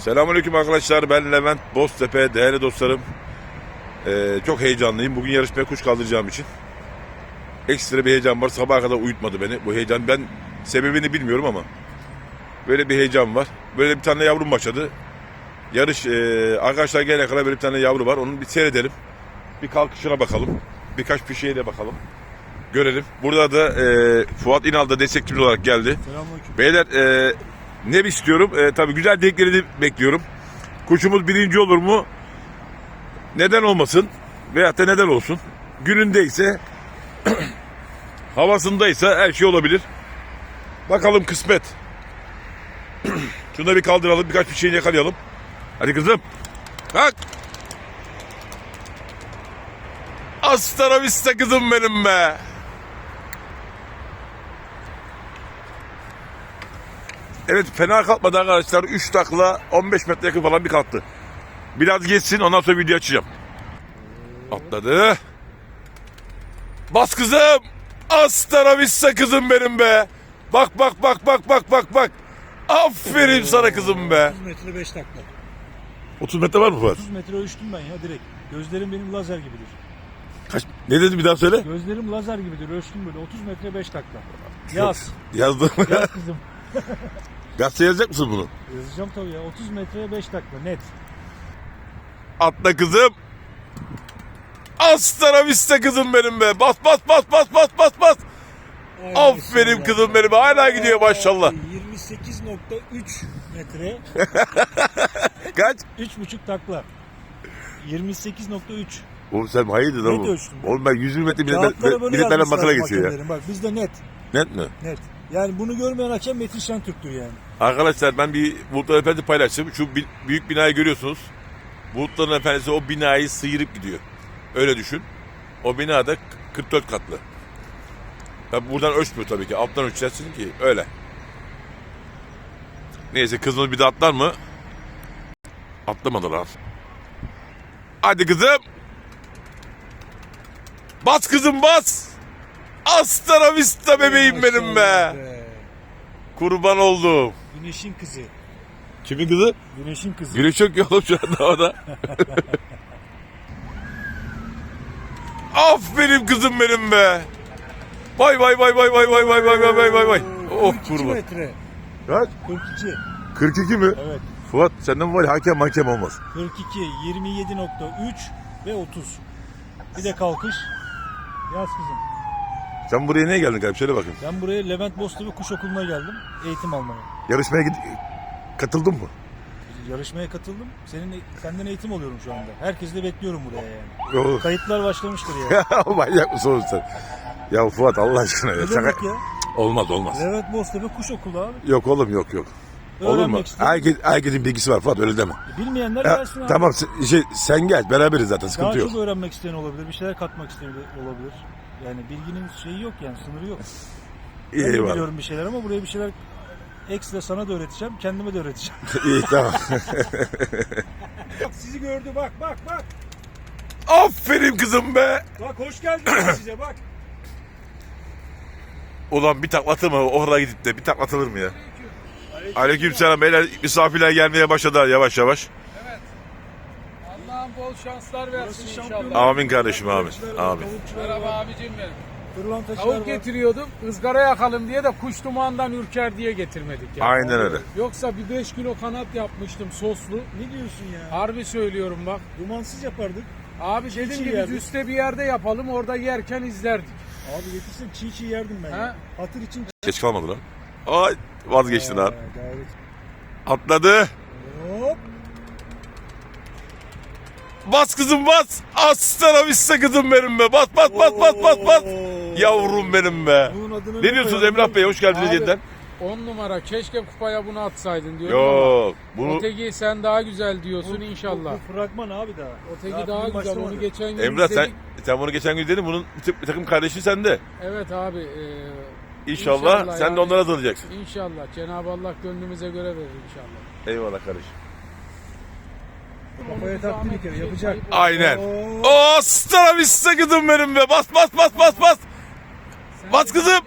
Selamünaleyküm arkadaşlar. Ben Levent Boztepe. Değerli dostlarım. Ee, çok heyecanlıyım. Bugün yarışmaya kuş kaldıracağım için. Ekstra bir heyecan var. Sabaha kadar uyutmadı beni. Bu heyecan ben sebebini bilmiyorum ama böyle bir heyecan var. Böyle bir tane yavrum başladı. Yarış e, arkadaşlar gelene kadar böyle bir tane yavru var. Onu bir seyredelim. Bir kalkışına bakalım. Birkaç bir şeye de bakalım. Görelim. Burada da e, Fuat İnal da destekçimiz olarak geldi. Selamünaleyküm. Beyler e, ne istiyorum? E, tabii güzel dileklerini bekliyorum. Kuşumuz birinci olur mu? Neden olmasın? Veyahut da neden olsun? Günündeyse, havasındaysa her şey olabilir. Bakalım kısmet. Şunu da bir kaldıralım, birkaç bir şeyini yakalayalım. Hadi kızım. Kalk. Astara vista kızım benim be. Evet fena kalkmadı arkadaşlar. 3 takla 15 metre yakın falan bir kalktı. Biraz geçsin ondan sonra video açacağım. Atladı. Bas kızım. Astara vissa kızım benim be. Bak bak bak bak bak bak bak. Aferin sana kızım be. 30 metre 5 dakika. 30 metre var mı Fuat? 30 metre ölçtüm ben ya direkt. Gözlerim benim lazer gibidir. Kaç? Ne dedi bir daha söyle. Gözlerim lazer gibidir. Ölçtüm böyle 30 metre 5 dakika. Yaz. Yazdım. Yaz kızım. Gazete yazacak mısın bunu? Yazacağım tabii ya. 30 metre 5 dakika net. Atla kızım. Astara vista kızım benim be. Bas bas bas bas bas bas bas. Ay Aferin maşallah. kızım benim. Hala gidiyor maşallah. 28.3 metre. Kaç? 3.5 takla. 28.3. Oğlum sen hayırdır lan Net bu? ölçtüm. Oğlum ben 120 metre millet, Kağıtlara böyle millet benden yazmışlar makara geçiyor ya. hakemlerin. Bak bizde net. Net mi? Net. Yani bunu görmeyen hakem Metin Şentürk'tür yani. Arkadaşlar ben bir Bulutlar Efendi paylaştım. Şu bi- büyük binayı görüyorsunuz. Bulutların Efendisi o binayı sıyırıp gidiyor. Öyle düşün. O bina da 44 katlı. Tabi buradan ölçmüyor tabii ki. Alttan ölçeceksin ki öyle. Neyse kızımız bir de atlar mı? Atlamadı lan. Hadi kızım. Bas kızım bas. Astara vista bebeğim benim be. Kurban oldum. Güneşin kızı. Kimin kızı? Güneşin kızı. Güneş yok ya oğlum şu anda orada. Aferin kızım benim be. Vay vay vay vay vay vay vay vay vay vay vay vay. Oh 42 kurban. metre. Kaç? 42. 42 mi? Evet. Fuat senden var ya hakem hakem olmaz. 42, 27.3 ve 30. Bir de kalkış. Yaz kızım. Sen buraya niye geldin kardeşim? Söyle bakayım. Ben buraya Levent Boztepe Kuş Okulu'na geldim. Eğitim almaya. Yarışmaya gid katıldın mı? Yarışmaya katıldım. Senin senden eğitim alıyorum şu anda. Herkesi de bekliyorum buraya yani. Yok. Kayıtlar başlamıştır ya. Manyak mısın oğlum sen? Ya Fuat Allah aşkına ya. Ne Şaka... demek ya? Olmaz olmaz. Levent Boztepe Kuş Okulu abi. Yok oğlum yok yok. Olur mu? Öğrenmek istedim. Herkes, herkesin bilgisi var Fuat öyle deme. Bilmeyenler Ya, gelsin abi. tamam sen- şey, sen gel beraberiz zaten Daha sıkıntı yok. çok öğrenmek isteyen olabilir. Bir şeyler katmak isteyen olabilir. Yani bilginin şeyi yok yani sınırı yok. İyi Ben de eyvallah. biliyorum bir şeyler ama buraya bir şeyler ekstra sana da öğreteceğim, kendime de öğreteceğim. İyi tamam. Bak sizi gördü bak bak bak. Aferin kızım be. Bak hoş geldiniz size bak. Ulan bir taklatır mı? Oraya gidip de bir taklatılır mı ya? Aleyküm selam beyler misafirler gelmeye başladılar yavaş yavaş. Bol şanslar versin inşallah. Amin kardeşim amin. Amin. Merhaba abicim benim. Tavuk getiriyordum, ızgara yakalım diye de kuş dumandan ürker diye getirmedik ya. Aynen öyle. Yoksa bir 5 kilo kanat yapmıştım soslu. Ne diyorsun ya? Harbi söylüyorum bak. Dumansız yapardık. Abi dedim çiğ ki biz yerdik. üstte bir yerde yapalım orada yerken izlerdik. Abi getirsen çiğ çiğ yerdim ben Ha? ya. Hatır için Geç kalmadı lan. Ay vazgeçtin Aa, lan. gayret. Atladı. Bas kızım bas. Astara vista kızım benim be. Bas bas bas bas bas bas. Yavrum benim be. Bunun adını Ne diyorsunuz koyalım? Emrah Bey? Hoş geldiniz Abi, yeniden. 10 numara keşke kupaya bunu atsaydın diyorum ama. Yok. Bunu Öteki sen daha güzel diyorsun Bu- inşallah. Bu, bu fragman abi daha. Öteki daha, film güzel onu geçen gün Emrah sen, izledik. sen bunu geçen gün dedin. Bunun bir, tık- bir takım kardeşi sende. Evet abi. e, İnşallah, İnşallah sen de yani. onlara atılacaksın. inşallah Cenab-ı Allah gönlümüze göre verir inşallah. Eyvallah kardeşim. Kafaya taktı bir kere yapacak. Aynen. Oo. O astara vista kızım benim be. Bas bas bas bas bas. Bas kızım.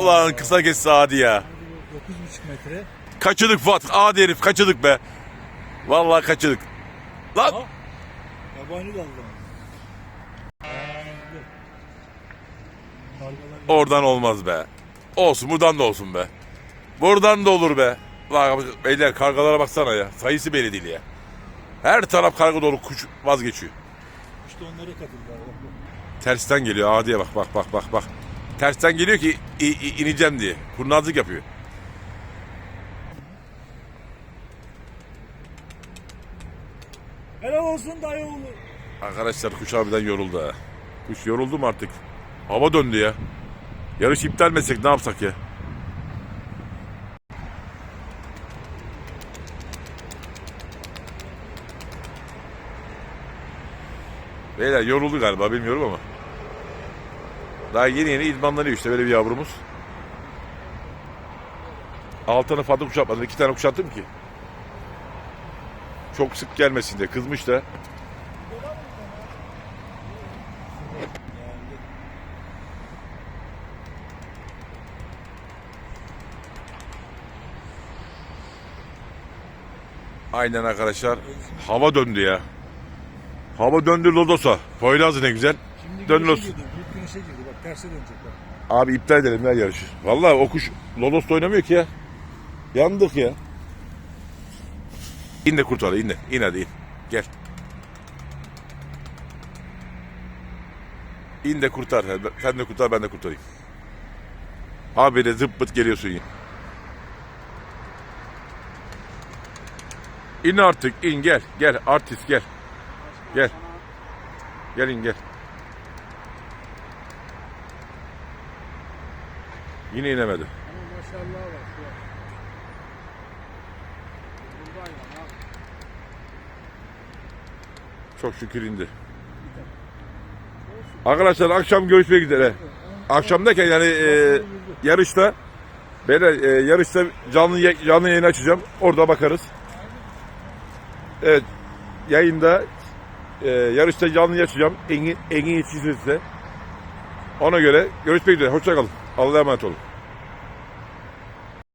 Ulan kısa kes hadi ya. 9,5 metre. Kaçırdık Fuat. Adi herif kaçırdık be. Vallahi kaçırdık. Lan! Ha? Yabani. Kargalar Oradan olmaz be. Olsun buradan da olsun be. Buradan da olur be. Lan beyler kargalara baksana ya. Sayısı belli değil ya. Her taraf karga dolu kuş vazgeçiyor. işte onlara katıldılar. Tersten geliyor adiye bak bak bak bak bak. Tersten geliyor ki i- i- ineceğim diye. Kurnazlık yapıyor. Helal olsun dayı oğlu. Arkadaşlar kuş harbiden yoruldu ha. Kuş yoruldu mu artık? Hava döndü ya. Yarış iptal mi etsek ne yapsak ya? Beyler yoruldu galiba bilmiyorum ama. Daha yeni yeni idmanlanıyor işte böyle bir yavrumuz. Altına fazla kuş atmadım. iki tane kuş attım ki. Çok sık gelmesin diye. Kızmış da. Aynen arkadaşlar. Hava döndü ya. Hava döndü Lodos'a. Poyraz ne güzel. Şimdi Dön güneşe Los. girdi. Büyük güneşe girdi. Bak terse dönecek bak. Abi iptal edelim ya yarışı. Vallahi o kuş Lodos'ta oynamıyor ki ya. Yandık ya. İn de kurtar in de. İn hadi in. Gel. İn de kurtar. Sen de kurtar ben de kurtarayım. Abi de zıp pıt geliyorsun yine. İn artık in gel. Gel artist gel. Gel. Gel in gel. Yine inemedi. Ama maşallah var. şu an. Buradayım abi. Çok şükür indi. Arkadaşlar akşam görüşmek üzere. Akşam derken yani e, yarışta böyle e, yarışta canlı canlı yayın açacağım. Orada bakarız. Evet. Yayında e, yarışta canlı yayın açacağım. Engin Engin yetişirse. Ona göre görüşmek üzere. Hoşça kalın. Allah'a emanet olun.